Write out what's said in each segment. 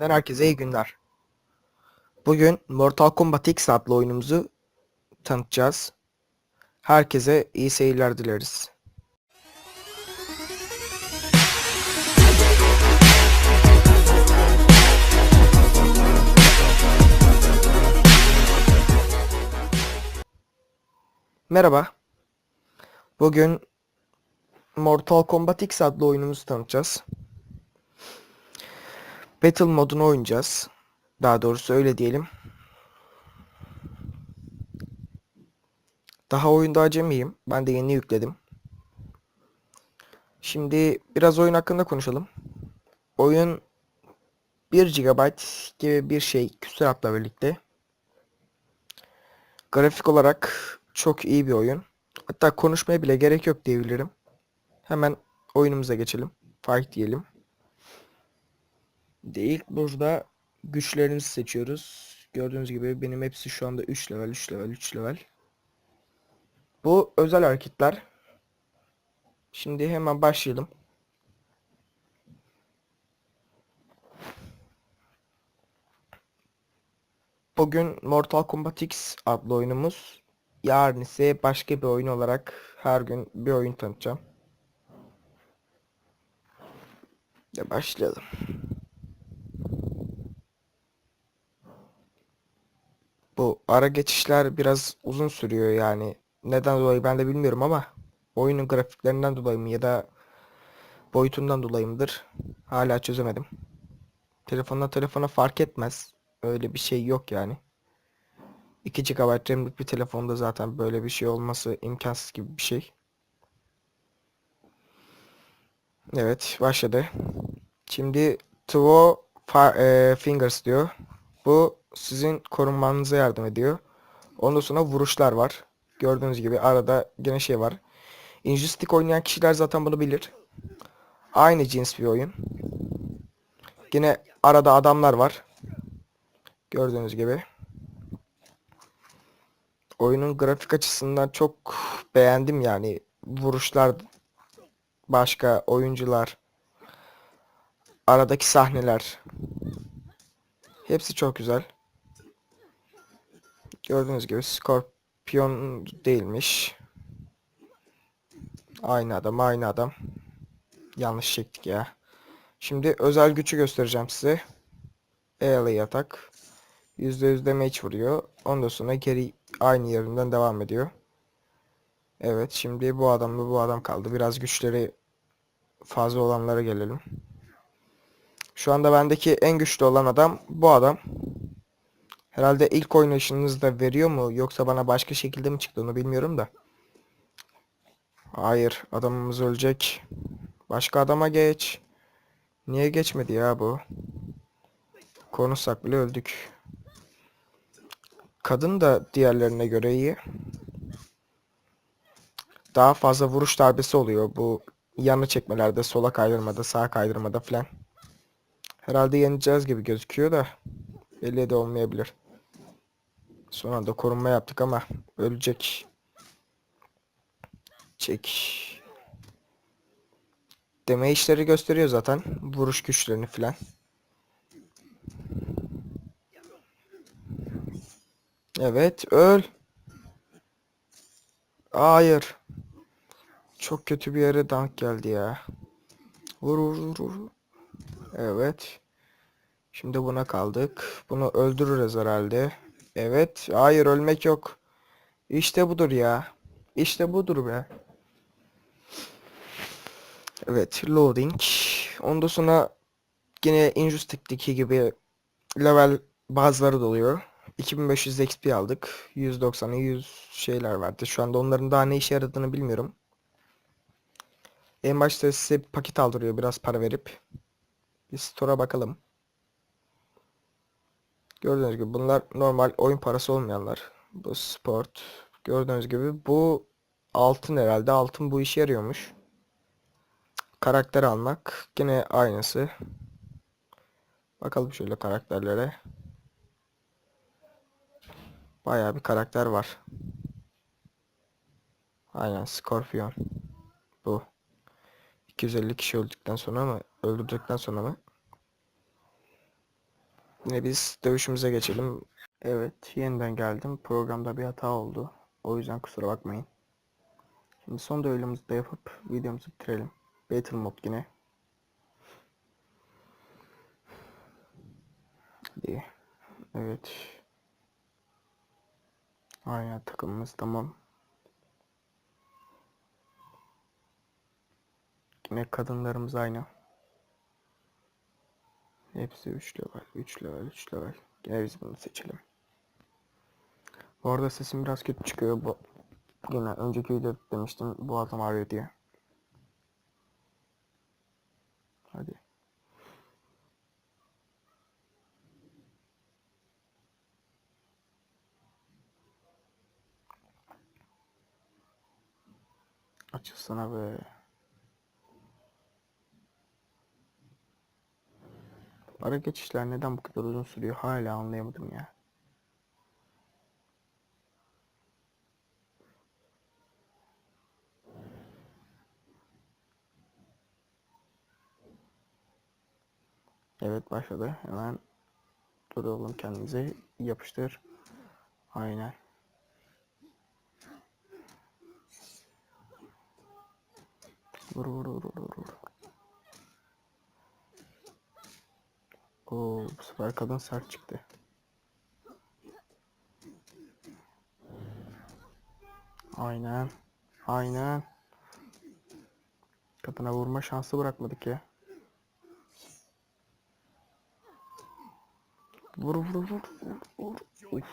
Ben herkese iyi günler. Bugün Mortal Kombat X adlı oyunumuzu tanıtacağız. Herkese iyi seyirler dileriz. Merhaba. Bugün Mortal Kombat X adlı oyunumuzu tanıtacağız. Battle modunu oynayacağız. Daha doğrusu öyle diyelim. Daha oyunda acemiyim. Ben de yeni yükledim. Şimdi biraz oyun hakkında konuşalım. Oyun 1 GB gibi bir şey küsuratla birlikte. Grafik olarak çok iyi bir oyun. Hatta konuşmaya bile gerek yok diyebilirim. Hemen oyunumuza geçelim. Fight diyelim. İlk burada güçlerimizi seçiyoruz. Gördüğünüz gibi benim hepsi şu anda 3 level, 3 level, 3 level. Bu özel hareketler. Şimdi hemen başlayalım. Bugün Mortal Kombat X adlı oyunumuz. Yarın ise başka bir oyun olarak her gün bir oyun tanıtacağım. Ya başlayalım. Ara geçişler biraz uzun sürüyor yani. Neden dolayı ben de bilmiyorum ama oyunun grafiklerinden dolayı mı ya da boyutundan dolayı mıdır? Hala çözemedim. Telefondan telefona fark etmez. Öyle bir şey yok yani. 2 GB RAM'lik bir telefonda zaten böyle bir şey olması imkansız gibi bir şey. Evet başladı. Şimdi Two e, Fingers diyor. Bu sizin korunmanıza yardım ediyor. Ondan sonra vuruşlar var. Gördüğünüz gibi arada gene şey var. Injustice oynayan kişiler zaten bunu bilir. Aynı cins bir oyun. Yine arada adamlar var. Gördüğünüz gibi. Oyunun grafik açısından çok beğendim yani. Vuruşlar başka oyuncular aradaki sahneler hepsi çok güzel. Gördüğünüz gibi Scorpion değilmiş. Aynı adam, aynı adam. Yanlış çektik ya. Şimdi özel gücü göstereceğim size. E'li yatak. %100 damage vuruyor. Ondan sonra geri aynı yerinden devam ediyor. Evet şimdi bu adamla bu adam kaldı. Biraz güçleri fazla olanlara gelelim. Şu anda bendeki en güçlü olan adam bu adam. Herhalde ilk oynayışınızda veriyor mu yoksa bana başka şekilde mi çıktı onu bilmiyorum da. Hayır adamımız ölecek. Başka adama geç. Niye geçmedi ya bu? Konuşsak bile öldük. Kadın da diğerlerine göre iyi. Daha fazla vuruş darbesi oluyor bu yanı çekmelerde, sola kaydırmada, sağa kaydırmada falan. Herhalde yeneceğiz gibi gözüküyor da belli de olmayabilir. Son anda korunma yaptık ama ölecek. Çek. Deme işleri gösteriyor zaten. Vuruş güçlerini filan. Evet öl. Hayır. Çok kötü bir yere dank geldi ya. Vur vur vur vur. Evet. Şimdi buna kaldık. Bunu öldürürüz herhalde. Evet. Hayır ölmek yok. İşte budur ya. İşte budur be. Evet. Loading. Ondan sonra yine Injustice'deki gibi level bazıları doluyor. 2500 XP aldık. 190'a 100 şeyler vardı. Şu anda onların daha ne işe yaradığını bilmiyorum. En başta size paket aldırıyor biraz para verip. Bir store'a bakalım. Gördüğünüz gibi bunlar normal oyun parası olmayanlar. Bu sport. Gördüğünüz gibi bu altın herhalde. Altın bu işe yarıyormuş. Karakter almak. Yine aynısı. Bakalım şöyle karakterlere. Bayağı bir karakter var. Aynen Scorpion. Bu. 250 kişi öldükten sonra mı? Öldürdükten sonra mı? Yine biz dövüşümüze geçelim. Evet, yeniden geldim. Programda bir hata oldu. O yüzden kusura bakmayın. Şimdi son düellomuzu da yapıp videomuzu bitirelim. Battle mod yine. Hadi. Evet. Aynen takımımız tamam. Yine kadınlarımız aynı. Hepsi 3 level, 3 level, 3 level. Yine biz bunu seçelim. Bu arada sesim biraz kötü çıkıyor. Bu yine önceki videoda demiştim boğazım ağrıyor diye. Hadi. Açılsana be. Ara geçişler neden bu kadar uzun sürüyor hala anlayamadım ya. Evet başladı. Hemen duralım kendimize. Yapıştır. Aynen. Vur vur vur vur vur. Oo, bu sefer kadın sert çıktı. Aynen. Aynen. Kadına vurma şansı bırakmadık ya. Vur vur vur vur vur. Uf,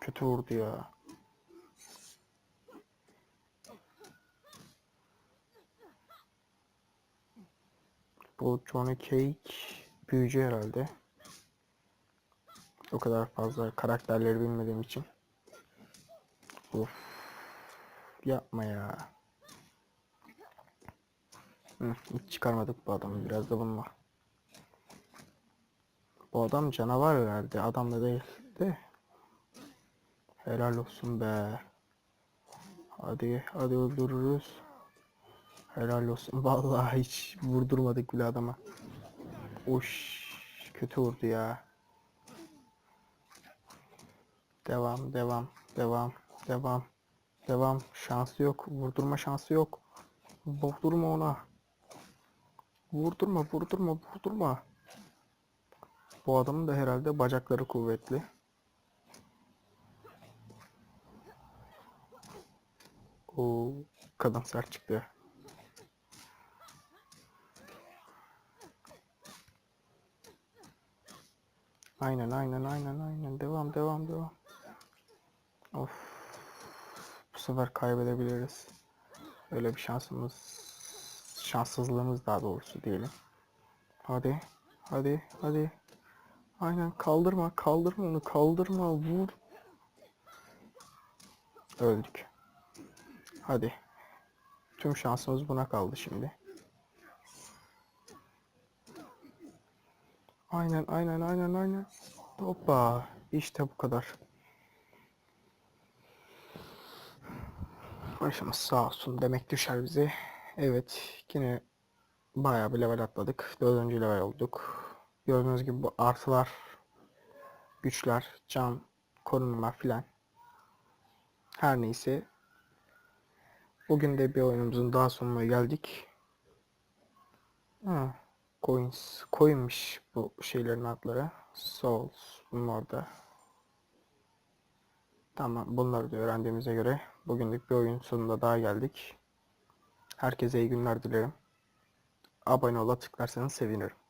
kötü vurdu ya. Bu Johnny Cage büyücü herhalde. O kadar fazla karakterleri bilmediğim için. Of. Yapma ya. Hı, hiç çıkarmadık bu adamı. Biraz da bununla. Bu adam canavar herhalde. Adam da değil de. Helal olsun be. Hadi hadi öldürürüz. Helal olsun. Vallahi hiç vurdurmadık bile adama. Uş kötü vurdu ya. Devam devam devam devam devam. Şansı yok. Vurdurma şansı yok. Vurdurma ona. Vurdurma vurdurma vurdurma. Bu adamın da herhalde bacakları kuvvetli. O kadın sert çıktı. Aynen aynen aynen aynen. Devam devam devam. Of. Bu sefer kaybedebiliriz. Öyle bir şansımız şanssızlığımız daha doğrusu diyelim. Hadi. Hadi. Hadi. Aynen kaldırma. Kaldırma onu. Kaldırma. Vur. Öldük. Hadi. Tüm şansımız buna kaldı şimdi. Aynen aynen aynen aynen. Hoppa. İşte bu kadar. Başımız sağ olsun demek düşer bize. Evet yine bayağı bir level atladık. Dördüncü level olduk. Gördüğünüz gibi bu artılar, güçler, can, korunma filan. Her neyse. Bugün de bir oyunumuzun daha sonuna geldik. Ha, coins, coinmiş bu şeylerin adları. Souls bunlar da. Tamam bunları da öğrendiğimize göre bugünlük bir oyun sonunda daha geldik. Herkese iyi günler dilerim. Abone ola tıklarsanız sevinirim.